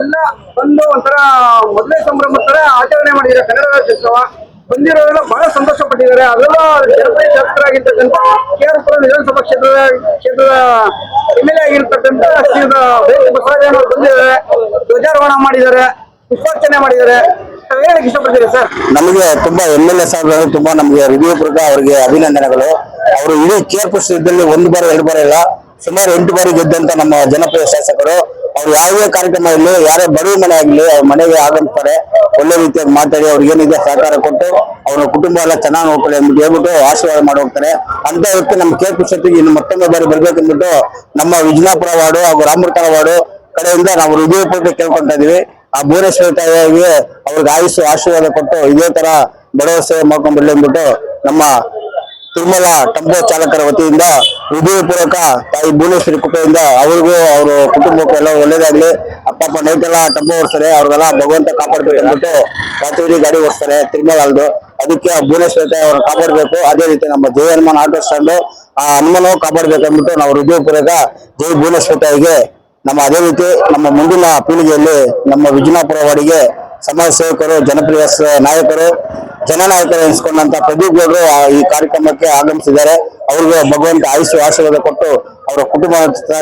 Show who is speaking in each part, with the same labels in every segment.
Speaker 1: ಎಲ್ಲ ಬಂದು ಒಂಥರ ಮೊದಲೇ ಸಂಭ್ರಮ ತರ ಆಚರಣೆ ಮಾಡಿದ್ದಾರೆ. ಕನ್ನಡ ರಾಜ್ಯೋತ್ಸವ. ಬಂದಿರೋರೆಲ್ಲ ಬಹಳ ಸಂತೋಷ ಪಟ್ಟಿದ್ದಾರೆ ಅದೆಲ್ಲ ಜನಪ್ರಿಯ ಶಾಸಕರಾಗಿರ್ತಕ್ಕಂಥ ಕೆ ಆರ್ ಪುರ ವಿಧಾನಸಭಾ ಕ್ಷೇತ್ರದ ಕ್ಷೇತ್ರದ ಎಂ ಎಲ್ ಎ ಆಗಿರ್ತಕ್ಕಂಥ ಶ್ರೀಯುತ ಬೇಸಿ ಬಸವರಾಜನ್ ಅವರು ಬಂದಿದ್ದಾರೆ. ಧ್ವಜಾರೋಹಣ ಮಾಡಿದ್ದಾರೆ. ಪುಷ್ಪಾರ್ಚನೆ ಮಾಡಿದ್ದಾರೆ. ಸರ್?
Speaker 2: ನಮಗೆ ತುಂಬಾ ಎಂ ಎಲ್ ಎ ಸಾಹೇಬ್ ತುಂಬಾ ನಮಗೆ ರಿವ್ಯೂ ಪ್ರಕಾರ ಅವರಿಗೆ ಅಭಿನಂದನೆಗಳು. ಅವರು ಇಡೀ ಚೇರ್ಪರ್ಸನ್ ಇದ್ದಲ್ಲಿ ಒಂದು ಬಾರಿ, ಎರಡು ಬಾರಿ ಇಲ್ಲ ಸುಮಾರು ಎಂಟು ಬಾರಿ ಗೆದ್ದಂತ ನಮ್ಮ ಜನಪ್ರಿಯ ಶಾಸಕರು. ಅವ್ರು ಯಾವುದೇ ಕಾರ್ಯಕ್ರಮ ಇರಲಿ, ಯಾರೇ ಬಡವ ಮನೆ ಆಗ್ಲಿ, ಅವ್ರ ಮನೆಗೆ ಆಗಂತಾರೆ ಒಳ್ಳೆ ರೀತಿಯಾಗಿ ಮಾತಾಡಿ, ಅವ್ರಿಗೆ ಏನಿದೆ ಸಹಕಾರ ಕೊಟ್ಟು, ಅವ್ರ ಕುಟುಂಬ ಎಲ್ಲ ಚೆನ್ನಾಗಿ ನೋಡ್ಕೊಳ್ಳಿ ಅಂದ್ಬಿಟ್ಟು ಹೇಳ್ಬಿಟ್ಟು ಆಶೀರ್ವಾದ ಮಾಡಿ ಹೋಗ್ತಾರೆ. ಅಂತ ಹೊತ್ತು ನಮ್ಮ ಕೆ ಪುಸ್ತಕಕ್ಕೆ ಇನ್ನು ಮತ್ತೊಮ್ಮೆ ಬಾರಿ ಬರ್ಬೇಕಂದ್ಬಿಟ್ಟು ನಮ್ಮ ವಿಜಯಪುರ ವಾರ್ಡು ಹಾಗೂ ರಾಮಪುರ ವಾರ್ಡು ಕಡೆಯಿಂದ ನಾವು ಹೃದಯಪೂರ್ವಕ ಕೇಳ್ಕೊಂತ ಇದೀವಿ. ಆ ಭುವನೇಶ್ವರ ತಾಯಿಯಾಗಿ ಅವ್ರಿಗೆ ಆಯುಷ್ ಆಶೀರ್ವಾದ ಕೊಟ್ಟು ಇದೇ ತರ ಬಡವ ಸೇವೆ ಮಾಡ್ಕೊಂಡ್ ಬರ್ಲಿ ಅಂದ್ಬಿಟ್ಟು ನಮ್ಮ ತಿರುಮಲ ಟಂಬೋ ಚಾಲಕರ ವತಿಯಿಂದ ಹೃದಯಪೂರ್ವಕ ತಾಯಿ ಭುವನೇಶ್ವರಿ ಕೃಪೆಯಿಂದ ಅವ್ರಿಗೂ ಅವ್ರ ಕುಟುಂಬಕ್ಕೂ ಎಲ್ಲ ಒಳ್ಳೇದಾಗ್ಲಿ. ಅಪ್ಪ ಅಪ್ಪ ನೈಟೆಲ್ಲ ಟಂಬೋ ಓಡಿಸ್ತಾರೆ, ಅವ್ರಿಗೆಲ್ಲ ಭಗವಂತ ಕಾಪಾಡ್ಬೇಕು ಅಂದ್ಬಿಟ್ಟು ರಾತ್ರಿ ಗಾಡಿ ಓಡಿಸ್ತಾರೆ, ತಿರುಮಲ ಅಲ್ದು. ಅದಕ್ಕೆ ಭುವನೇಶ್ವರಿ ಅವ್ರನ್ನ ಕಾಪಾಡ್ಬೇಕು. ಅದೇ ರೀತಿ ನಮ್ಮ ಜಯ ಹನುಮಾನ್ ಆಟೋ ಸ್ಟ್ಯಾಂಡ್, ಆ ಹನುಮನೂ ಕಾಪಾಡ್ಬೇಕು ಅಂದ್ಬಿಟ್ಟು ನಾವು ಹೃದಯಪೂರ್ವಕ ಜೈ ಭುವನೇಶ್ವರಿ ತಾಯಿಗೆ ನಮ್ಮ ಅದೇ ರೀತಿ ನಮ್ಮ ಮುಂದಿನ ಪೀಳಿಗೆಯಲ್ಲಿ ನಮ್ಮ ವಿಜಯಪುರ ವಾಡಿಗೆ ಸಮಾಜ ಸೇವಕರು, ಜನಪ್ರಿಯ ನಾಯಕರು ಜನನಾಯಕರು ಎನಿಸಿಕೊಂಡಂತ ಪ್ರದೀಪ್ ಗೌಡರು ಈ ಕಾರ್ಯಕ್ರಮಕ್ಕೆ ಆಗಮಿಸಿದ್ದಾರೆ. ಅವ್ರಿಗೂ ಭಗವಂತ ಆಯುಷ್ಯ ಆಶೀರ್ವಾದ ಕೊಟ್ಟು ಅವರ ಕುಟುಂಬ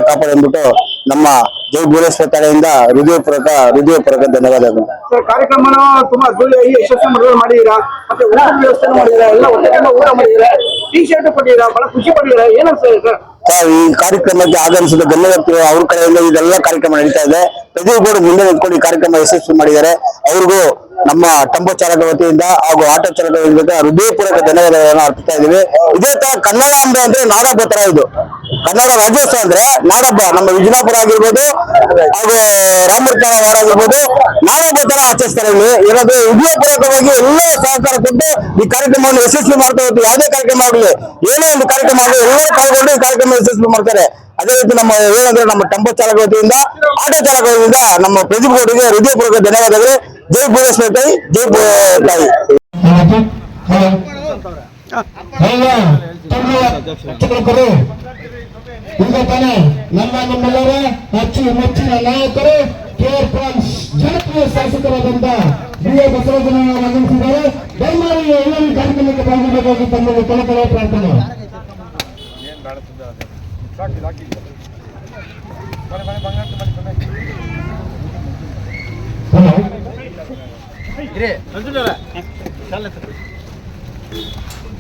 Speaker 2: ಕಾಪಾಡಿ ಅಂದ್ಬಿಟ್ಟು ನಮ್ಮ ಜೈ ಭುವನೇಶ್ವರ ಕಡೆಯಿಂದ ಹೃದಯಪೂರ್ವಕ ಹೃದಯಪೂರ್ವಕ ಧನ್ಯವಾದಗಳು.
Speaker 1: ಸರ್ ಕಾರ್ಯಕ್ರಮನ ತುಂಬಾ ಯಶಸ್ವಿ ಮಾಡಿದೀರಾ ಮತ್ತೆ ಊಟದ ವ್ಯವಸ್ಥೆ ಮಾಡಿದೀರಾ ಎಲ್ಲ ಹೊಟ್ಟೆ ತುಂಬ ಊಟ ಮಾಡಿದೀರಾ ಟೀ ಶರ್ಟ್ ಕೊಟ್ಟಿದ್ದೀರಾ? ಬಹಳ ಖುಷಿ ಪಟ್ಟಿದ್ದೀರಾ ಏನನ್ಸ್ತದೆ ಸರ್?
Speaker 2: ಸರ್ ಈ ಕಾರ್ಯಕ್ರಮಕ್ಕೆ ಆಗಮಿಸಿದ ಗಣ್ಯ ವ್ಯಕ್ತಿಗಳು ಅವ್ರ ಕಡೆಯಿಂದ ಇದೆಲ್ಲ ಕಾರ್ಯಕ್ರಮ ನಡೀತಾ ಇದೆ. ಪ್ರದೀಪ್ ಗೌಡ ಮುಂದೆ ನಿಂತ್ಕೊಂಡು ಈ ಕಾರ್ಯಕ್ರಮ ಯಶಸ್ವಿ ಮಾಡಿದ್ದಾರೆ. ಅವ್ರಿಗೂ ನಮ್ಮ ಟಂಬೋ ಚಾಲಕ ವತಿಯಿಂದ ಹಾಗೂ ಆಟೋ ಚಾಲಕ ಹೃದಯಪೂರ್ವಕ ಧನ್ಯವಾದಗಳನ್ನು ಅರ್ಪಿಸ್ತಾ ಇದೀವಿ ಇದೇ ತರ ಕನ್ನಡ ಅಂಬೆ ಅಂದ್ರೆ ನಾಡಬ್ಬ ತರ ಇದು. ಕನ್ನಡ ರಾಜ್ಯೋತ್ಸವ ಅಂದ್ರೆ ನಾಡಹಬ್ಬ ನಮ್ಮ ವಿಜಯಪುರ ಆಗಿರ್ಬೋದು, ಹಾಗೂ ವಾರ ಆಗಿರ್ಬೋದು ನಾಡಹಬ್ಬ ತರ ಆಚರಿಸ್ತಾರೆ ಇಲ್ಲಿ. ಏನಾದ್ರು ಹೃದಯಪೂರ್ವಕವಾಗಿ ಎಲ್ಲ ಸಹಕಾರ ಕೊಟ್ಟು ಈ ಕಾರ್ಯಕ್ರಮವನ್ನು ಯಶಸ್ವಿ ಮಾಡ್ತಾ ಹೋಗ್ತೀವಿ ಯಾವುದೇ ಕಾರ್ಯಕ್ರಮ ಆಗಲಿ, ಏನೇ ಒಂದು ಕಾರ್ಯಕ್ರಮ ಆಗಲಿ, ಎಲ್ಲರೂ ಪಾಲ್ಗೊಂಡು ಈ ಕಾರ್ಯಕ್ರಮ ಯಶಸ್ವಿ ಮಾಡ್ತಾರೆ. ಅದೇ ರೀತಿ ನಮ್ಮ ಏನಂದ್ರೆ ನಮ್ಮ ಟೆಂಪೋ ಚಾಲಕ ವತಿಯಿಂದ, ಆಟೋ ಚಾಲಕ ವತಿಯಿಂದ ನಮ್ಮ ಪ್ರದೀಪ್ ಗೌಡರಿಗೆ ಹೃದಯಪೂರ್ವಕ ಧನ್ಯವಾದಗಳು. ಜೈ ಭುವನೇಶ್ವರ ತಾಯಿ ಜೈ ಭು- ತಾಯಿ
Speaker 3: ಚಿತ್ರಕರು ಈಗ ತಾನೇ ನಮ್ಮ ನಿಮ್ಮೆಲ್ಲರ ಅಚ್ಚು ಮೆಚ್ಚಿನ ನಾಯಕರು ಕೆ ಫ್ರಾನ್ಸ್ ಜನಪ್ರಿಯ ಶಾಸಕರಾದಂತ ಬಿ ಎ ಬಸವರಾಜನನ್ನು ಆಗಮಿಸಿದ್ದಾರೆ ದಯಮಾಡಿ ಎಲ್ಲರೂ ಕಾರ್ಯಕ್ರಮಕ್ಕೆ ಭಾಗವಹಿಸಬೇಕಾಗಿ ತಮ್ಮಲ್ಲಿ ಕಳಕಳ ಪ್ರಾರ್ಥನೆ ಹಲೋ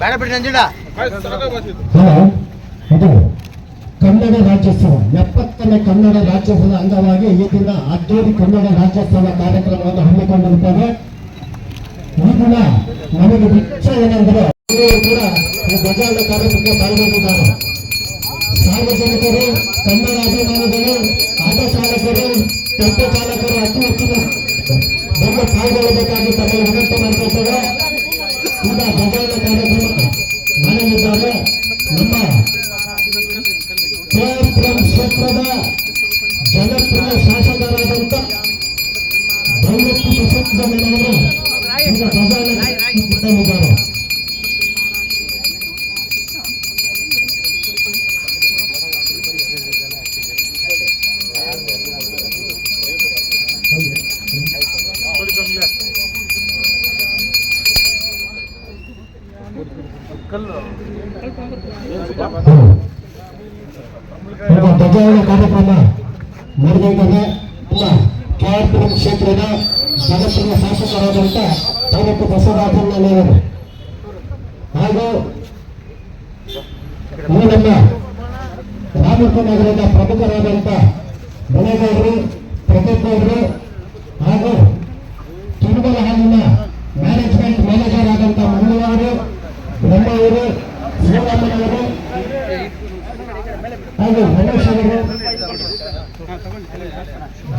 Speaker 4: ಬೇಡ ಬಿಡಿ ನಂಜುಂಡ.
Speaker 3: ಹಲೋ ಇದು ಕನ್ನಡ ರಾಜ್ಯೋತ್ಸವ. ಎಪ್ಪತ್ತನೇ ಕನ್ನಡ ರಾಜ್ಯೋತ್ಸವದ ಅಂಗವಾಗಿ ಈ ದಿನ ಅದ್ದೂರಿ ಕನ್ನಡ ರಾಜ್ಯೋತ್ಸವ ಕಾರ್ಯಕ್ರಮವನ್ನು ಹಮ್ಮಿಕೊಂಡಿರುತ್ತೇವೆ. ಈ ದಿನ ನಮಗೆ ವಿಚಾರ ಏನೆಂದರೆ ಕೂಡ ಈ ಧ್ವಜಾರೋಹಣ ಕಾರ್ಯಕ್ರಮಕ್ಕೆ ಪಾಲ್ಗೊಂಡಿದ್ದಾರೆ. ಸಾರ್ವಜನಿಕರು ಕನ್ನಡ ಅಭಿಮಾನಿಗಳು ಆಟೋ ಚಾಲಕರು ಟೆಂಪೋ ಚಾಲಕರು ಅತಿ ಹೆಚ್ಚಿನ ಬಂದು ಪಾಲ್ಗೊಳ್ಳಬೇಕಾಗಿ ತಮಗೆ ವಿನಂತಿ ಮಾಡ್ಕೊಳ್ತೇವೆ. ಈಗ ಧ್ವಜಾರೋಹಣ ಕಾರ್ಯಕ್ರಮ ಮಾಡಲಿದ್ದಾರೆ ನಮ್ಮ ಕ್ಷೇತ್ರದ ಜನಪ್ರಿಯ ಶಾಸಕರಾದಂತ ದೌಲತ್ತು ಬಸವರಾಜನವರು ಈಗ ಧ್ವಜಾರೋಹಣ ಮಾಡಲಿದ್ದಾರೆ ಧ್ವಜಾರೋಹಣ ಕಾರ್ಯಕ್ರಮ ನಡೆದಿದ್ದೇನೆ ನಮ್ಮ ಕೆಆರ್ಪುರಂ ಕ್ಷೇತ್ರದ ದೌಲತ್ತು ಬಸವರಾಜನವರು ಹಾಗೂ ನಮ್ಮ ರಾಮಪುರ ನಗರದ ಪ್ರಮುಖರಾದಂತ ಬಣಗೌಡರು ಪ್ರದೀಪ್ ಗೌಡರು ಹಾಗೂ ಹಾಗೂ ರಮೇಶ್ ಅವರು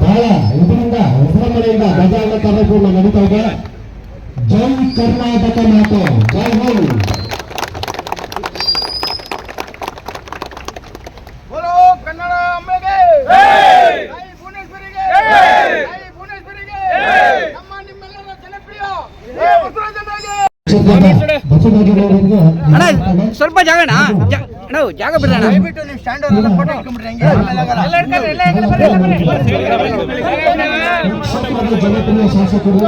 Speaker 3: ಬಹಳ ಇದರಿಂದ ವಿಜೃಂಭಣೆಯಿಂದ ಧ್ವಜಾರೋಹಣ ಕಾರ್ಯಕ್ರಮ ನಡೀತಾ ಇದೆ. ಜೈ ಕರ್ನಾಟಕ ಮಾತು ಜೈ
Speaker 5: ಸ್ವಲ್ಪ ಜಾಗ ಅಣ್ಣ ಜಾಗ ಬಿಡೋಣ
Speaker 4: ದಯವಿಟ್ಟು ನೀವು ಸ್ಟ್ಯಾಂಡ್ ಅವ್ರನ್ನ ಫೋಟೋ ಇಟ್ಕೊಂಡ್ಬಿಡ್ರಿ ಹಂಗೆ ಆಮೇಲೆ ಆಗಲ್ಲ.
Speaker 3: ಜನಪ್ರಿಯ ಶಾಸಕರು